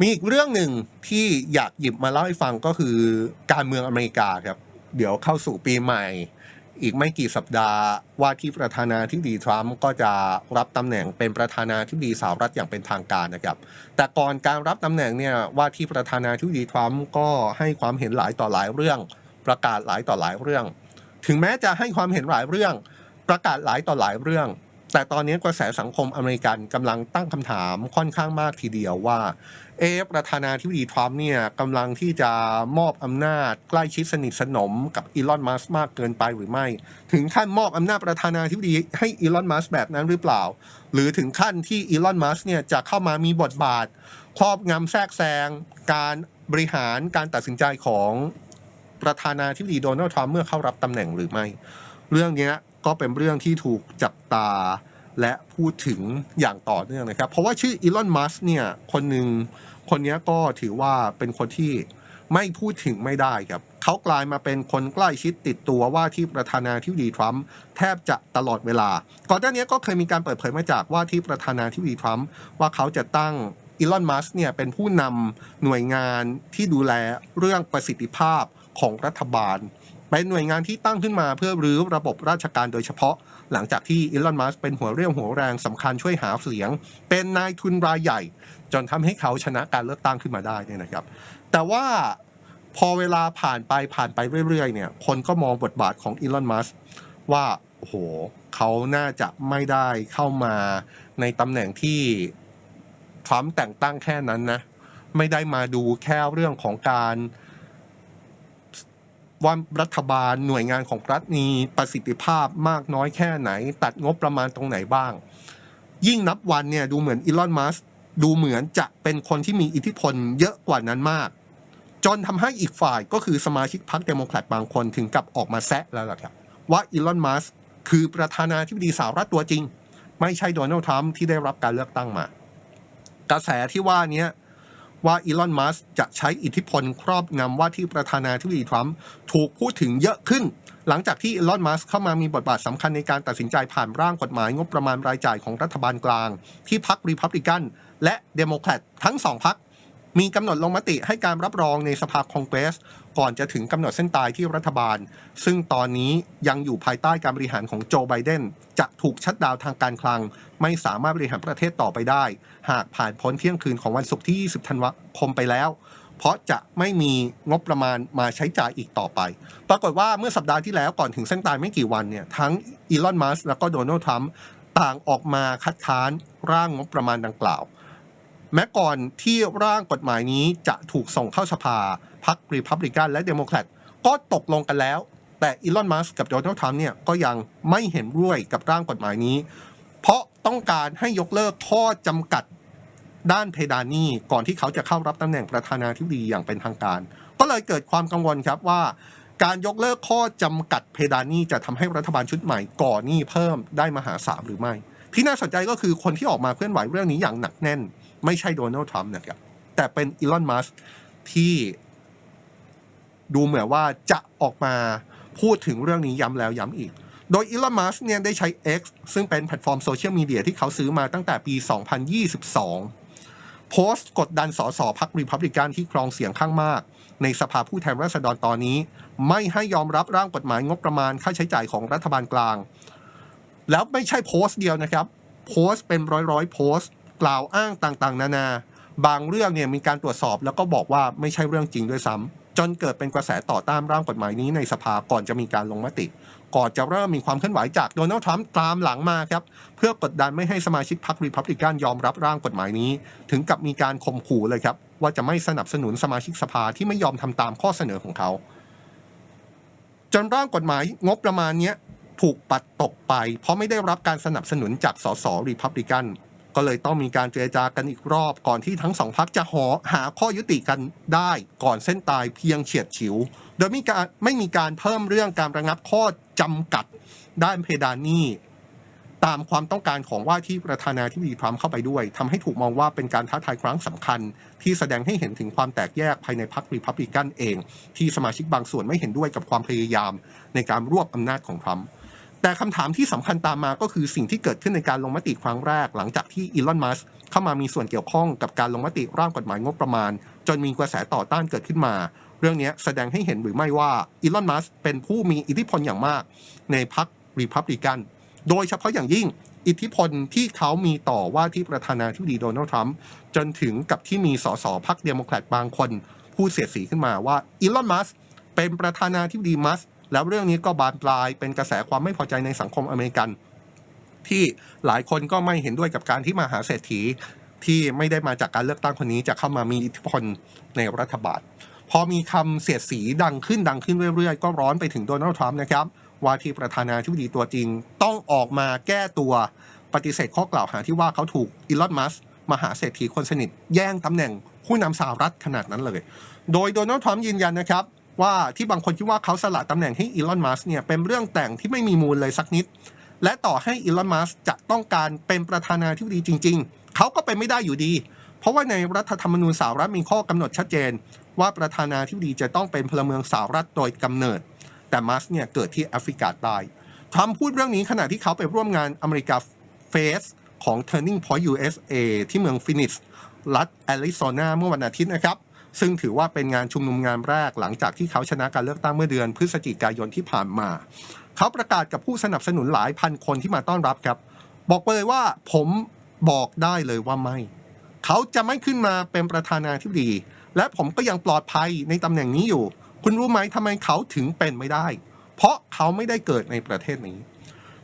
มีอีกเรื่องหนึ่งที่อยากหยิบมาเล่าให้ฟังก็คือการเมืองอเมริกาครับ เดี๋ยวเข้าสู่ปีใหม่ อีกไม่กี่สัปดาห์ว่าที่ประธานาธิบดีทรัมป์ก็จะรับตำแหน่งเป็นประธานาธิบดีสหรัฐอย่างเป็นทางการนะครับ แต่ก่อนการรับตำแหน่งเนี่ยว่าที่ประธานาธิบดีทรัมป์ก็ให้ความเห็นหลายต่อหลายเรื่อง ประกาศหลายต่อหลายเรื่อง ถึงแม้จะให้ความเห็นหลายเรื่อง ประกาศหลายต่อหลายเรื่อง แต่ตอนนี้กระแสสังคมอเมริกันกำลังตั้งคำถามค่อนข้างมากทีเดียวว่า เอะประธานาธิบดีทรัมป์เนี่ยกำลังที่จะมอบอำนาจใกล้ชิดสนิทสนมกับอีลอนมัสมากเกินไปหรือไม่ ถึงขั้นมอบอำนาจประธานาธิบดีให้อีลอนมัสแบบนั้นหรือเปล่า หรือถึงขั้นที่อีลอนมัสเนี่ยจะเข้ามามีบทบาท ครอบงำแทรกแซง การบริหารการตัดสินใจของประธานาธิบดีโดนัลด์ทรัมป์เมื่อเข้ารับตำแหน่งหรือไม่ เรื่องนี้ก็เป็นเรื่องที่ถูกจับตา และพูดถึงอย่างต่อเนื่องนะครับ เพราะว่าชื่ออีลอนมัสเนี่ยคนหนึ่งคนนี้ก็ถือว่าเป็นคนที่ไม่พูดถึงไม่ได้ครับเขากลายมาเป็นคนใกล้ชิดติดตัวว่าที่ประธานาธิบดีทรัมป์แทบจะตลอดเวลา ก่อนหน้านี้ก็เคยมีการเปิดเผยมาจากว่าที่ประธานาธิบดีทรัมป์ว่าเขาจะตั้งอีลอนมัสเนี่ยเป็นผู้นำหน่วยงานที่ดูแลเรื่องประสิทธิภาพของรัฐบาล เป็นหน่วยงานที่ตั้งขึ้นมาเพื่อรื้อระบบราชการโดยเฉพาะ หลังจากที่อีลอนมัสเป็นหัวเรี่ยวหัวแรงสำคัญช่วยหาเสียง เป็นนายทุนรายใหญ่ จนทำให้เขาชนะการเลือกตั้งขึ้นมาได้เนี่ยนะครับ แต่ว่าพอเวลาผ่านไปผ่านไปเรื่อยๆเนี่ยคนก็มองบทบาทของอีลอนมัสว่าโอ้โหเขาน่าจะไม่ได้เข้ามาในตำแหน่งที่ทรัมป์แต่งตั้งแค่นั้นนะ ไม่ได้มาดูแค่เรื่องของการ ว่ารัฐบาลหน่วยงานของรัฐมีประสิทธิภาพมากน้อยแค่ไหน ตัดงบประมาณตรงไหนบ้าง ยิ่งนับวันเนี่ยดูเหมือนอีลอนมัสดูเหมือนจะเป็นคนที่มีอิทธิพลเยอะกว่านั้นมาก จนทำให้อีกฝ่ายก็คือสมาชิกพรรคเดโมแครตบางคนถึงกับออกมาแซะแล้วล่ะครับ ว่าอีลอนมัสคือประธานาธิบดีสหรัฐตัวจริง ไม่ใช่โดนัลด์ทรัมป์ที่ได้รับการเลือกตั้งมา กระแสที่ว่านี้ ว่าอีลอน มัสจะใช้อิทธิพลครอบงำว่าที่ประธานาธิบดีทรัมป์ถูกพูดถึงเยอะขึ้น หลังจากที่อีลอน มัสเข้ามามีบทบาทสำคัญในการตัดสินใจผ่านร่างกฎหมายงบประมาณรายจ่ายของรัฐบาลกลาง ที่พรรครีพับลิกันและเดโมแครตทั้งสองพรรค มีกำหนดลงมติให้การรับรองในสภาคองเกรส ก่อนจะถึงกำหนดเส้นตายที่รัฐบาล ซึ่งตอนนี้ยังอยู่ภายใต้การบริหารของโจไบเดนจะถูกชัดดาวทางการคลัง ไม่สามารถบริหารประเทศต่อไปได้ หากผ่านพ้นเที่ยงคืนของวันศุกร์ที่ 20 ธันวาคมไปแล้ว เพราะจะไม่มีงบประมาณมาใช้จ่ายอีกต่อไป ปรากฏว่าเมื่อสัปดาห์ที่แล้วก่อนถึงเส้นตายไม่กี่วันเนี่ยทั้งอีลอนมัสแล้วก็โดนัลด์ทรัมป์ต่างออกมาคัดค้านร่างงบประมาณดังกล่าว แม้ก่อนที่ร่างกฎหมายนี้จะถูกส่งเข้าสภาพรรครีพับลิกันและเดโมแครตก็ตกลงกันแล้ว แต่อีลอนมัสกับโดนัลด์ทรัมป์เนี่ยก็ยังไม่เห็นด้วยกับร่างกฎหมายนี้ เพราะต้องการให้ยกเลิกข้อจำกัดด้านเพดานหนี้ก่อนที่เขาจะเข้ารับตำแหน่งประธานาธิบดีอย่างเป็นทางการ ก็เลยเกิดความกังวลครับว่า การยกเลิกข้อจำกัดเพดานหนี้จะทำให้รัฐบาลชุดใหม่ก่อหนี้เพิ่มได้มหาศาลหรือไม่ ที่น่าสนใจก็คือคนที่ออกมาเคลื่อนไหวเรื่องนี้อย่างหนักแน่น ไม่ใช่โดนัลด์ทรัมป์นะครับแต่เป็นอีลอนมัสที่ดูเหมือนว่าจะออกมาพูดถึงเรื่องนี้ย้ำแล้วย้ำอีก โดยอีลอนมัสเนี่ยได้ใช้ X ซึ่งเป็นแพลตฟอร์มโซเชียลมีเดียที่เขาซื้อมาตั้งแต่ปี 2022 โพสต์กดดันสสพรรครีพับลิกันที่ครองเสียงข้างมาก ในสภาผู้แทนราษฎรตอนนี้ ไม่ให้ยอมรับร่างกฎหมายงบประมาณค่าใช้จ่ายของรัฐบาลกลาง แล้วไม่ใช่โพสต์เดียวนะครับ โพสต์เป็นร้อยๆโพสต์ กล่าวอ้างต่างๆ นานา บางเรื่องเนี่ยมีการตรวจสอบแล้วก็บอกว่าไม่ใช่เรื่องจริงด้วยซ้ำจนเกิดเป็นกระแสต่อต้านร่างกฎหมายนี้ในสภาก่อนจะมีการลงมติ ก่อนจะเริ่มมีความเคลื่อนไหวจากโดนัลด์ทรัมป์ตามหลังมาครับเพื่อกดดันไม่ให้สมาชิกพรรครีพับลิกันยอมรับร่างกฎหมายนี้ ถึงกับมีการข่มขู่เลยครับว่าจะไม่สนับสนุนสมาชิกสภาที่ไม่ยอมทำตามข้อเสนอของเขา จนร่างกฎหมายงบประมาณนี้ถูกปัดตกไป เพราะไม่ได้รับการสนับสนุนจากสสรีพับลิกัน ก็เลยต้องมีการเจรจากันอีกรอบก่อนที่ทั้งสองพรรคจะหอหาข้อยุติกันได้ก่อนเส้นตายเพียงเฉียดฉิว โดยไม่การไม่มีการเพิ่มเรื่องการระงับข้อจำกัดด้านเพดานหนี้ตามความต้องการของว่าที่ประธานาธิบดีทรัมป์เข้าไปด้วยทำให้ถูกมองว่าเป็นการท้าทายครั้งสำคัญ ที่แสดงให้เห็นถึงความแตกแยกภายในพรรครีพับลิกันเอง ที่สมาชิกบางส่วนไม่เห็นด้วยกับความพยายามในการรวบอำนาจของทรัมป์ แต่คำถามที่สำคัญตามมาก็คือสิ่งที่เกิดขึ้นในการลงมติครั้งแรก หลังจากที่อีลอนมัสเข้ามามีส่วนเกี่ยวข้องกับการลงมติร่างกฎหมายงบประมาณ จนมีกระแสต่อต้านเกิดขึ้นมา เรื่องนี้แสดงให้เห็นหรือไม่ว่าอีลอนมัสเป็นผู้มีอิทธิพลอย่างมาก ในพรรครีพับลิกันโดยเฉพาะอย่างยิ่งอิทธิพลที่เขามีต่อว่าที่ประธานาธิบดีโดนัลด์ทรัมป์จนถึงกับที่มีสสพรรคเดโมแครตบางคนพูดเสียดสีขึ้นมาว่าอีลอนมัสเป็นประธานาธิบดีมัส แล้วเรื่องนี้ก็บานปลายเป็นกระแสความไม่พอใจในสังคมอเมริกัน ที่หลายคนก็ไม่เห็นด้วยกับการที่มหาเศรษฐีที่ไม่ได้มาจากการเลือกตั้งคนนี้จะเข้ามามีอิทธิพลในรัฐบาล พอมีคำเสียดสีดังขึ้นดังขึ้นเรื่อยๆ ก็ร้อนไปถึงโดนัลด์ทรัมป์นะครับ ว่าที่ประธานาธิบดีตัวจริงต้องออกมาแก้ตัวปฏิเสธข้อกล่าวหาที่ว่าเขาถูกอีลอนมัสมหาเศรษฐีคนสนิท แย่งตำแหน่งผู้นำสหรัฐขนาดนั้นเลย โดยโดนัลด์ทรัมป์ยืนยันนะครับ ว่าที่บางคนคิดว่าเขาสละตำแหน่งให้อีลอนมัสเนี่ยเป็นเรื่องแต่งที่ไม่มีมูลเลยสักนิด และต่อให้อีลอนมัสจะต้องการเป็นประธานาธิบดีจริง ๆ เขาก็เป็นไม่ได้อยู่ดี เพราะว่าในรัฐธรรมนูญสหรัฐมีข้อกำหนดชัดเจน ว่าประธานาธิบดีจะต้องเป็นพลเมืองสหรัฐโดยกำเนิด แต่มัสเนี่ยเกิดที่แอฟริกาใต้ทรัมพูดเรื่องนี้ขณะที่เขาไปร่วมงานอเมริกาเฟสของ Turning Point USA ที่เมืองฟินิกซ์รัฐแอริโซนาเมื่อวันอาทิตย์นะครับ ซึ่งถือว่าเป็นงานชุมนุมงานแรกหลังจากที่เขาชนะการเลือกตั้งเมื่อเดือนพฤศจิกายนที่ผ่านมา เขาประกาศกับผู้สนับสนุนหลายพันคนที่มาต้อนรับครับ บอกไปเลยว่าผมบอกได้เลยว่าไม่ เขาจะไม่ขึ้นมาเป็นประธานาธิบดี และผมก็ยังปลอดภัยในตำแหน่งนี้อยู่ คุณรู้ไหมทำไมเขาถึงเป็นไม่ได้ เพราะเขาไม่ได้เกิดในประเทศนี้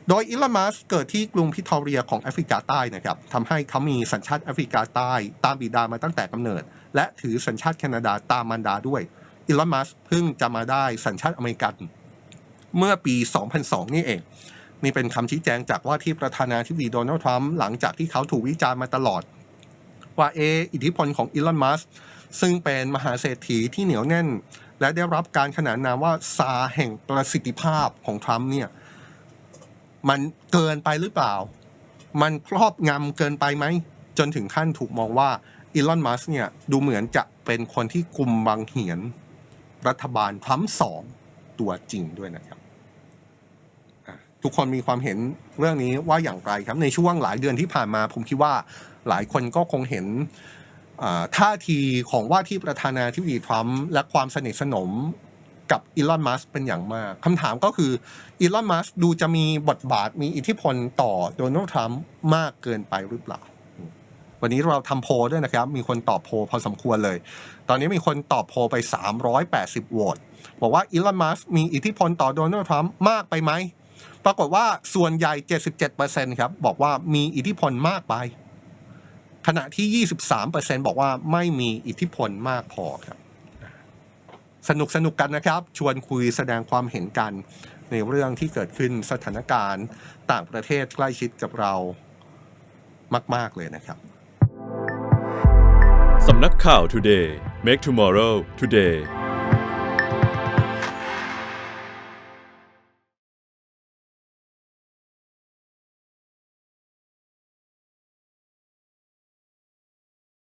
โดยอิลอนมัสเกิดที่กรุงพิทอเรียของแอฟริกาใต้นะครับทำให้เขามีสัญชาติแอฟริกาใต้ ตามบิดามาตั้งแต่กำเนิด และถือสัญชาติแคนาดาตามมารดาด้วยอิลอนมัสเพิ่งจะมาได้สัญชาติอเมริกัน เมื่อปี 2002 นี่เอง นี่เป็นคำชี้แจงจากว่าที่ประธานาธิบดีโดนัลด์ทรัมป์หลังจากที่เขาถูกวิจารณ์มาตลอด ว่าเอออิทธิพลของอีลอนมัสซึ่งเป็นมหาเศรษฐีที่เหนียวแน่น และได้รับการขนานนามว่าซาแห่งประสิทธิภาพของทรัมป์เนี่ยมันเกินไปหรือเปล่า มันครอบงำเกินไปไหม จนถึงขั้นถูกมองว่า อีลอน มัสเนี่ยดูเหมือนจะเป็นคนที่กลุ่มบังเหียนรัฐบาลทรัมสองตัวจริงด้วยนะครับ ทุกคนมีความเห็นเรื่องนี้ว่าอย่างไรครับ ในช่วงหลายเดือนที่ผ่านมา ผมคิดว่าหลายคนก็คงเห็นท่าทีของว่าที่ประธานาธิบดีทรัมป์และความสนิทสนมกับอีลอน มัสเป็นอย่างมากคำถามก็คืออีลอน มัสดูจะมีบทบาทมีอิทธิพลต่อโดนัลด์ทรัมป์มากเกินไปหรือเปล่า วันนี้เราทำโพด้วยนะครับ มีคนตอบโพลพอสมควรเลย ตอนนี้มีคนตอบโพลไป 380 โหวตบอกว่าอีลอนมัสมีอิทธิพลต่อโดนัลด์ทรัมป์มากไปไหม ปรากฏว่าส่วนใหญ่ 77%ครับ บอกว่ามีอิทธิพลมากไป ขณะที่ 23%บอกว่าไม่มีอิทธิพลมากพอครับ สนุกสนุกกันนะครับ ชวนคุยแสดงความเห็นกันในเรื่องที่เกิดขึ้นสถานการณ์ต่างประเทศใกล้ชิดกับเรามาก ๆ เลยนะครับ นักข่าว Today Make Tomorrow Today